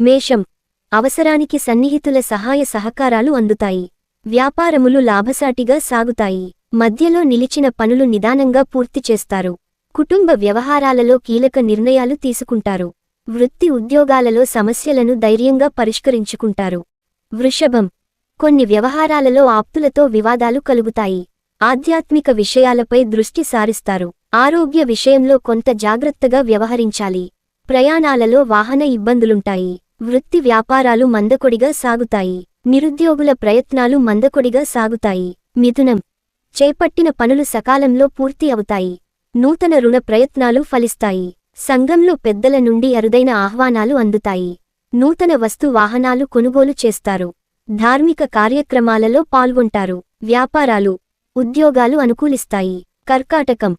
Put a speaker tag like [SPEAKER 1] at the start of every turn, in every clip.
[SPEAKER 1] మేషం. అవసరానికి సన్నిహితుల సహాయ సహకారాలు అందుతాయి. వ్యాపారములు లాభసాటిగా సాగుతాయి. మధ్యలో నిలిచిన పనులు నిదానంగా పూర్తి చేస్తారు. కుటుంబ వ్యవహారాలలో కీలక నిర్ణయాలు తీసుకుంటారు. వృత్తి ఉద్యోగాలలో సమస్యలను ధైర్యంగా పరిష్కరించుకుంటారు. వృషభం. కొన్ని వ్యవహారాలలో ఆప్తులతో వివాదాలు కలుగుతాయి. ఆధ్యాత్మిక విషయాలపై దృష్టి సారిస్తారు. ఆరోగ్య విషయంలో కొంత జాగ్రత్తగా వ్యవహరించాలి. ప్రయాణాలలో వాహన ఇబ్బందులుంటాయి. వృత్తి వ్యాపారాలు మందకొడిగా సాగుతాయి. నిరుద్యోగుల ప్రయత్నాలు మందకొడిగా సాగుతాయి. మిథునం. చేపట్టిన పనులు సకాలంలో పూర్తి అవుతాయి. నూతన రుణ ప్రయత్నాలు ఫలిస్తాయి. సంఘంలో పెద్దల నుండి అరుదైన ఆహ్వానాలు అందుతాయి. నూతన వస్తు వాహనాలు కొనుగోలు చేస్తారు. ధార్మిక కార్యక్రమాలలో పాల్గొంటారు. వ్యాపారాలు ఉద్యోగాలు అనుకూలిస్తాయి. కర్కాటకం.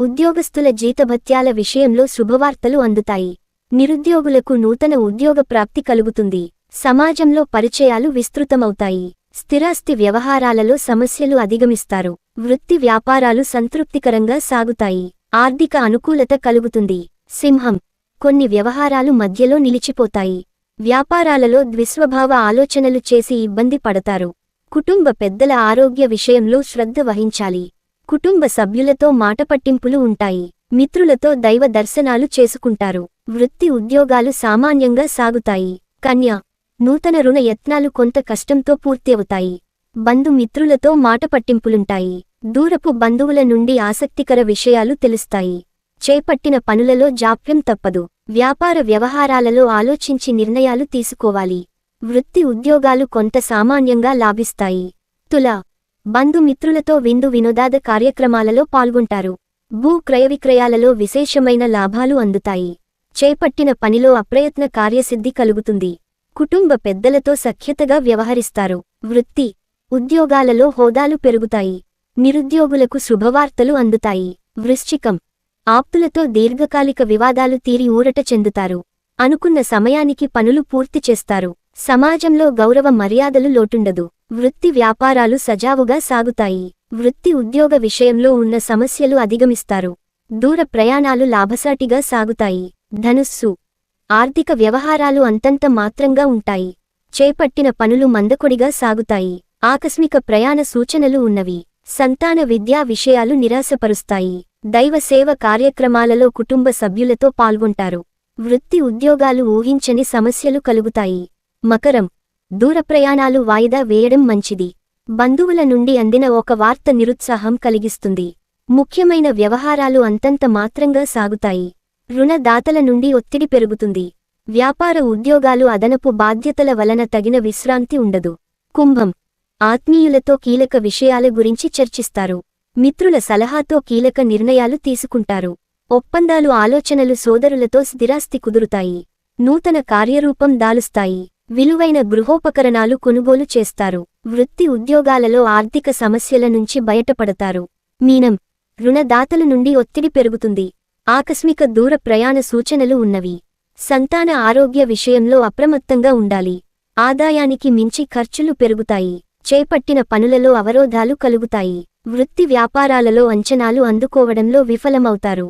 [SPEAKER 1] ఉద్యోగస్తుల జీతభత్యాల విషయంలో శుభవార్తలు అందుతాయి. నిరుద్యోగులకు నూతన ఉద్యోగ ప్రాప్తి కలుగుతుంది. సమాజంలో పరిచయాలు విస్తృతమవుతాయి. స్థిరాస్తి వ్యవహారాలలో సమస్యలు అధిగమిస్తారు. వృత్తి వ్యాపారాలు సంతృప్తికరంగా సాగుతాయి. ఆర్థిక అనుకూలత కలుగుతుంది. సింహం. కొన్ని వ్యవహారాలు మధ్యలో నిలిచిపోతాయి. వ్యాపారాలలో ద్విస్వభావ ఆలోచనలు చేసి ఇబ్బంది పడతారు. కుటుంబ పెద్దల ఆరోగ్య విషయంలో శ్రద్ధ వహించాలి. కుటుంబ సభ్యులతో మాటపట్టింపులు ఉంటాయి. మిత్రులతో దైవ దర్శనాలు చేసుకుంటారు. వృత్తి ఉద్యోగాలు సామాన్యంగా సాగుతాయి. కన్య నూతన రుణ యత్నాలు కొంత కష్టంతో పూర్తవుతాయి. బంధుమిత్రులతో మాట మాటపట్టింపులుంటాయి దూరపు బంధువుల నుండి ఆసక్తికర విషయాలు తెలుస్తాయి. చేపట్టిన పనులలో జాప్యం తప్పదు. వ్యాపార వ్యవహారాలలో ఆలోచించి నిర్ణయాలు తీసుకోవాలి. వృత్తి ఉద్యోగాలు కొంత సామాన్యంగా లాభిస్తాయి. తుల బంధుమిత్రులతో విందు వినోదాద కార్యక్రమాలలో పాల్గొంటారు. భూ క్రయవిక్రయాలలో విశేషమైన లాభాలు అందుతాయి. చేపట్టిన పనిలో అప్రయత్న కార్యసిద్ధి కలుగుతుంది. కుటుంబ పెద్దలతో సఖ్యతగా వ్యవహరిస్తారు. వృత్తి ఉద్యోగాలలో హోదాలు పెరుగుతాయి. నిరుద్యోగులకు శుభవార్తలు అందుతాయి. వృశ్చికం ఆప్తులతో దీర్ఘకాలిక వివాదాలు తీరి ఊరట చెందుతారు. అనుకున్న సమయానికి పనులు పూర్తి చేస్తారు. సమాజంలో గౌరవ మర్యాదలు లోటుండదు. వృత్తి వ్యాపారాలు సజావుగా సాగుతాయి. వృత్తి ఉద్యోగ విషయంలో ఉన్న సమస్యలు అధిగమిస్తారు. దూర ప్రయాణాలు లాభసాటిగా సాగుతాయి. ధనుస్సు. ఆర్థిక వ్యవహారాలు అంతంత మాత్రంగా ఉంటాయి. చేపట్టిన పనులు మందకొడిగా సాగుతాయి. ఆకస్మిక ప్రయాణ సూచనలు ఉన్నవి. సంతాన విద్యా విషయాలు నిరాశపరుస్తాయి. దైవ సేవ కార్యక్రమాలలో కుటుంబ సభ్యులతో పాల్గొంటారు. వృత్తి ఉద్యోగాలు ఊహించని సమస్యలు కలుగుతాయి. మకరం. దూర ప్రయాణాలు వాయిదా వేయడం మంచిది. బంధువుల నుండి అందిన ఒక వార్త నిరుత్సాహం కలిగిస్తుంది. ముఖ్యమైన వ్యవహారాలు అంతంత మాత్రంగా సాగుతాయి. రుణదాతల నుండి ఒత్తిడి పెరుగుతుంది. వ్యాపార ఉద్యోగాలు అదనపు బాధ్యతల వలన తగిన విశ్రాంతి ఉండదు. కుంభం. ఆత్మీయులతో కీలక విషయాల గురించి చర్చిస్తారు. మిత్రుల సలహాతో కీలక నిర్ణయాలు తీసుకుంటారు. ఒప్పందాలు ఆలోచనలు సోదరులతో స్థిరాస్తి కుదురుతాయి. నూతన కార్యరూపం దాలుస్తాయి. విలువైన గృహోపకరణాలు కొనుగోలు చేస్తారు. వృత్తి ఉద్యోగాలలో ఆర్థిక సమస్యల నుంచి బయటపడతారు. మీనం రుణదాతల నుండి ఒత్తిడి పెరుగుతుంది. ఆకస్మిక దూర ప్రయాణ సూచనలు ఉన్నవి. సంతాన ఆరోగ్య విషయంలో అప్రమత్తంగా ఉండాలి. ఆదాయానికి మించి ఖర్చులు పెరుగుతాయి. చేపట్టిన పనులలో అవరోధాలు కలుగుతాయి. వృత్తి వ్యాపారాలలో అంచనాలు అందుకోవడంలో విఫలమవుతారు.